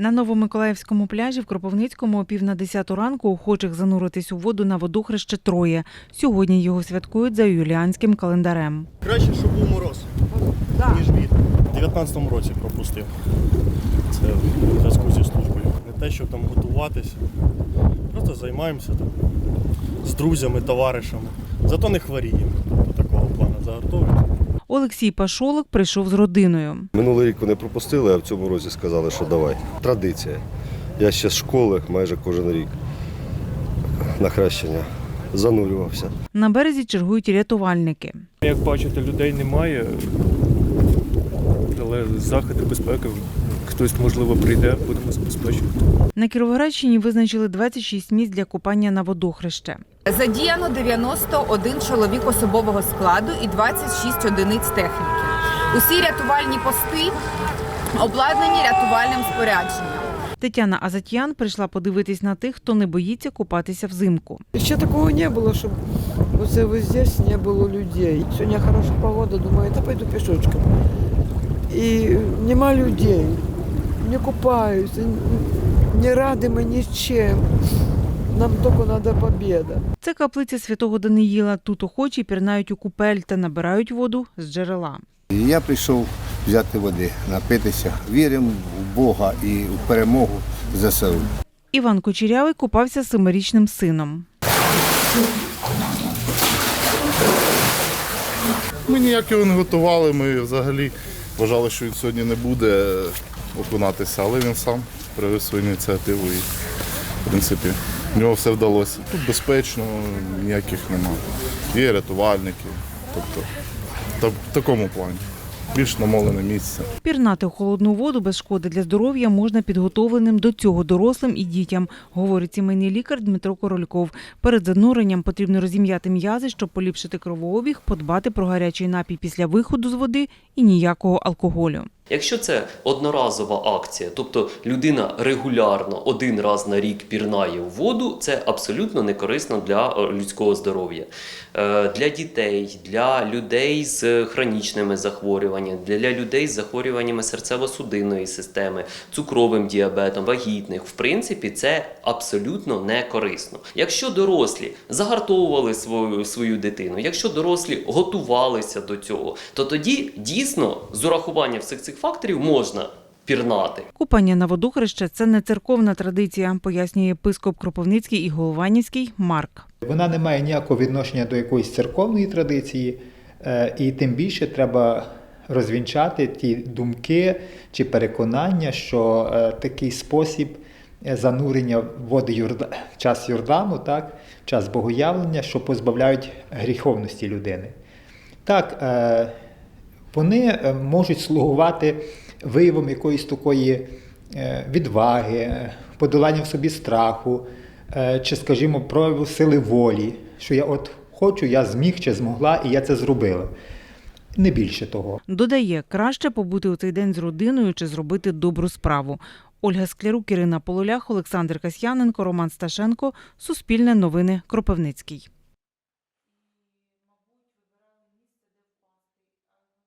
На Новомиколаївському пляжі в Кропивницькому о пів на десяту ранку охочих зануритись у воду на водохреще троє. Сьогодні його святкують за юліанським календарем. Краще, щоб був мороз, ніж вітер. У 19-му році пропустив. Це в зв'язку зі службою. Не те, щоб там готуватися. Просто займаємося там з друзями, товаришами. Зато не хворіємо. Тобто такого плану загартовуємо. Олексій Пашолок прийшов з родиною. Минулий рік вони пропустили, а в цьому році сказали, що давай. Традиція. Я ще з школи майже кожен рік на хрещення занурювався. На березі чергують рятувальники. Як бачите, людей немає, але заходи безпеки. Хтось, можливо, прийде, будемо забезпечувати. На Кіровоградщині визначили 26 місць для купання на водохреще. Задіяно 91 чоловік особового складу і 26 одиниць техніки. Усі рятувальні пости обладнані рятувальним спорядженням. Тетяна Азатьян прийшла подивитись на тих, хто не боїться купатися взимку. Ще такого не було, щоб оце ось здесь не було людей. Сьогодні хороша погода, думаю, та пойду пішочком. І нема людей, не купаються, не радимо нічим. Нам тільки треба побіда. Це каплиця святого Даниїла. Тут охочі пірнають у купель та набирають воду з джерела. Я прийшов взяти води, напитися. Віримо в Бога і в перемогу ЗСУ. Іван Кучерявий купався з семирічним сином. Ми ніяк його не готували. Ми взагалі вважали, що він сьогодні не буде окунатися, але він сам проявив свою ініціативу і, в принципі, в нього все вдалося. Тут безпечно, ніяких немає. Є рятувальники, тобто в такому плані. Більш намолене місце. Пірнати у холодну воду без шкоди для здоров'я можна підготовленим до цього дорослим і дітям, говорить сімейний лікар Дмитро Корольков. Перед зануренням потрібно розім'яти м'язи, щоб поліпшити кровообіг, подбати про гарячий напій після виходу з води і ніякого алкоголю. Якщо це одноразова акція, тобто людина регулярно один раз на рік пірнає у воду, це абсолютно не корисно для е, людського здоров'я. Е, Для дітей, для людей з хронічними захворюваннями, для людей з захворюваннями серцево-судинної системи, цукровим діабетом, вагітних, в принципі, це абсолютно не корисно. Якщо дорослі загартовували свою, свою дитину, якщо дорослі готувалися до цього, то тоді дійсно з урахуванням всіх цих факторів можна пірнати. Купання на водохреще – це не церковна традиція, пояснює єпископ Кропивницький і Голованівський Марк. Вона не має ніякого відношення до якоїсь церковної традиції, е, і тим більше треба розвінчати ті думки чи переконання, що е, такий спосіб е, занурення води Юрда... в час Йордану, так, в час богоявлення, що позбавляють гріховності людини. Так, вони е, можуть слугувати виявом якоїсь такої е, відваги, подолання в собі страху, е, чи, скажімо, прояву сили волі, що я от хочу, я зміг чи змогла, і я це зробила. Не більше того. Додає, краще побути у цей день з родиною чи зробити добру справу. Ольга Склярук, Ірина Полулях, Олександр Касьяненко, Роман Сташенко. Суспільне новини. Кропивницький.